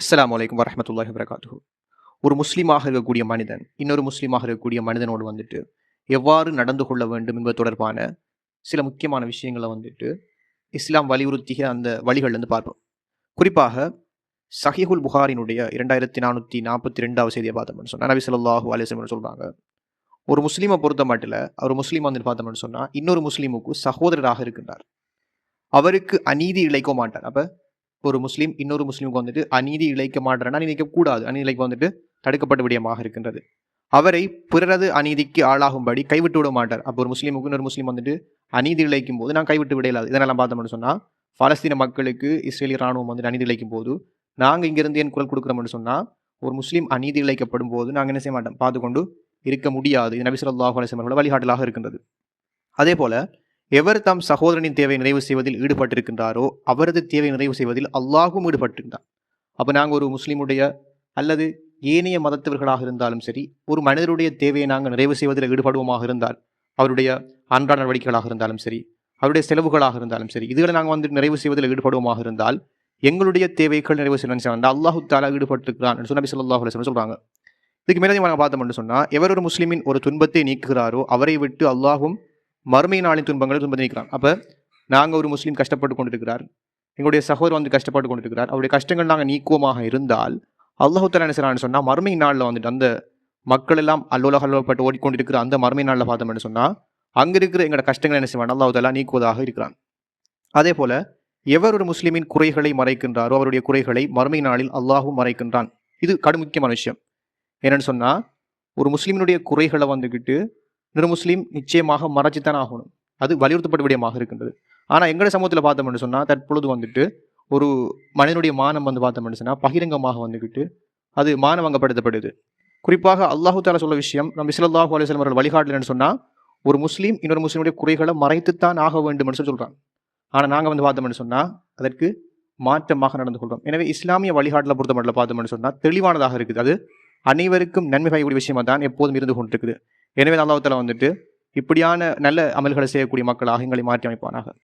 அஸ்லாம் வலைக்கம் வரஹ்மத்துல்லாஹி வரகாத்து ஒரு முஸ்லீமாக இருக்கக்கூடிய மனிதன் இன்னொரு முஸ்லீமாக இருக்கக்கூடிய மனிதனோடு வந்துட்டு எவ்வாறு நடந்து கொள்ள வேண்டும் என்பது தொடர்பான சில முக்கியமான விஷயங்களை வந்துட்டு இஸ்லாம் வலியுறுத்திய அந்த வழிகள்லேருந்து பார்ப்போம். குறிப்பாக சஹிஹுல் புகாரினுடைய இரண்டாயிரத்தி நானூற்றி நாற்பத்தி ரெண்டாவது செய்தியை பார்த்தோம்னு சொன்னால் நபி சொல்லாஹூ அலிஸ்லம்னு சொல்கிறாங்க ஒரு முஸ்லீமை பொறுத்த மாட்டில் அவர் முஸ்லீம் வந்து பார்த்தோம்னு சொன்னால் இன்னொரு முஸ்லீமுக்கு சகோதரராக இருக்கின்றார். அவருக்கு அநீதி இழைக்க மாட்டார் அப்போ ஒரு முஸ்லீம் இன்னொரு முஸ்லீமுக்கு வந்துட்டு அநீதி இழைக்க மாட்டேன்னா நினைக்க கூடாது. அநீதி வந்துட்டு தடுக்கப்பட்ட விடயமாக இருக்கின்றது. அவரை பிறரது அநீதிக்கு ஆளாகும்படி கைவிட்டு விட மாட்டார். அப்போ ஒரு முஸ்லீமுக்கு இன்னொரு முஸ்லீம் வந்துட்டு அநீதி இழைக்கும் போது நான் கைவிட்டு விடையலாது இதெல்லாம் பார்த்தோம்னு சொன்னால் பலஸ்தீன மக்களுக்கு இஸ்ரேலிய ராணுவம் வந்துட்டு அநீதி இழைக்கும் போது நாங்கள் இங்கிருந்து என் குரல் கொடுக்குறோம்னு சொன்னால் ஒரு முஸ்லீம் அநீதி இழைக்கப்படும் போது நாங்கள் என்ன செய்ய மாட்டோம்? பார்த்துக்கொண்டு இருக்க முடியாது. இது நபி ஸல்லல்லாஹு அலைஹி வழிகாட்டலாக இருக்கின்றது. அதே போல் எவர் தம் சகோதரனின் தேவை நிறைவு செய்வதில் ஈடுபட்டிருக்கின்றாரோ அவரது தேவை நிறைவு செய்வதில் அல்லாஹும் ஈடுபட்டிருந்தார் அப்போ நாங்கள் ஒரு முஸ்லீமுடைய அல்லது ஏனைய மதத்தவர்களாக இருந்தாலும் சரி ஒரு மனிதருடைய தேவையை நாங்கள் நிறைவு செய்வதில் ஈடுபடுவோமாக இருந்தால் அவருடைய அன்றாட நடவடிக்கைகளாக இருந்தாலும் சரி அவருடைய செலவுகளாக இருந்தாலும் சரி இதுகளை நாங்கள் வந்து நிறைவு செய்வதில் ஈடுபடுவோமாக இருந்தால் எங்களுடைய தேவைகள் நிறைவு செய்யணும் அல்லாஹு தாலா ஈடுபட்டிருக்கிறான் என்று நபி சொல்லாஹ் அலைஹி சொல்கிறாங்க இதுக்கு மேலே நாங்கள் பார்த்தோம்னு சொன்னால் எவர் ஒரு முஸ்லீமின் ஒரு துன்பத்தை நீக்குகிறாரோ அவரை விட்டு அல்லாஹும் மறுமை நாளின் துன்பங்களை துன்பத்தை நீக்கிறான் அப்போ நாங்கள் ஒரு முஸ்லீம் கஷ்டப்பட்டு கொண்டிருக்கிறார். எங்களுடைய சகோதரர் வந்து கஷ்டப்பட்டு கொண்டிருக்கிறார். அவருடைய கஷ்டங்கள் நாங்கள் நீக்குவமாக இருந்தால் அல்லாஹு தலா என்ன செய்யறான்னு சொன்னால் மறுமை நாளில் வந்துட்டு அந்த மக்கள் எல்லாம் அல்லோல அல்லோப்பட்டு ஓடிக்கொண்டிருக்கிற அந்த மறுமை நாளில் பார்த்தோம்னு சொன்னால் அங்கே இருக்கிற எங்களோட கஷ்டங்கள் என்ன செய்வான்? அல்லாஹுதலா நீக்குவதாக இருக்கிறான். அதே போல் எவர் ஒரு முஸ்லீமின் குறைகளை மறைக்கின்றாரோ அவருடைய குறைகளை மறுமை நாளில் அல்லாஹும் மறைக்கின்றான். இது கடும் முக்கியமான விஷயம். என்னென்னு சொன்னால் ஒரு முஸ்லீமினுடைய குறைகளை வந்துக்கிட்டு இன்னொரு முஸ்லீம் நிச்சயமாக மறைச்சித்தான் ஆகணும். அது வலியுறுத்தப்பட்ட விடயமாக இருக்கின்றது. ஆனால் எங்களோட சமூகத்தில் பார்த்தோம்னு சொன்னால் தற்பொழுது வந்துட்டு ஒரு மனிதனுடைய மானம் வந்து பார்த்தோம்னு சொன்னால் பகிரங்கமாக வந்துக்கிட்டு அது மானவங்கப்படுத்தப்படுது குறிப்பாக அல்லாஹு தாலா சொல்ல விஷயம் நம்ம இஸ்லாஹு அலுவலம் அவர்கள் வழிகாட்டலன்னு சொன்னால் ஒரு முஸ்லீம் இன்னொரு முஸ்லீமுடைய குறைகளை மறைத்துத்தான் ஆக வேண்டும் என்று சொல்லி சொல்கிறான் ஆனால் நாங்கள் வந்து பார்த்தோம்னு சொன்னால் அதற்கு மாற்றமாக நடந்து கொள்கிறோம் எனவே இஸ்லாமிய வழிகாட்டில் பொறுத்த மட்டும் பார்த்தோம்னு சொன்னால் தெளிவானதாக இருக்குது. அது அனைவருக்கும் நன்மை பயக்கூடிய விஷயமாக தான் எப்போதும் இருந்து கொண்டிருக்குது. எனவே அல்லாஹ் வந்துட்டு இப்படியான நல்ல அமல்களை செய்யக்கூடிய மக்களாக எங்களை மாற்றி அமைப்பானாக.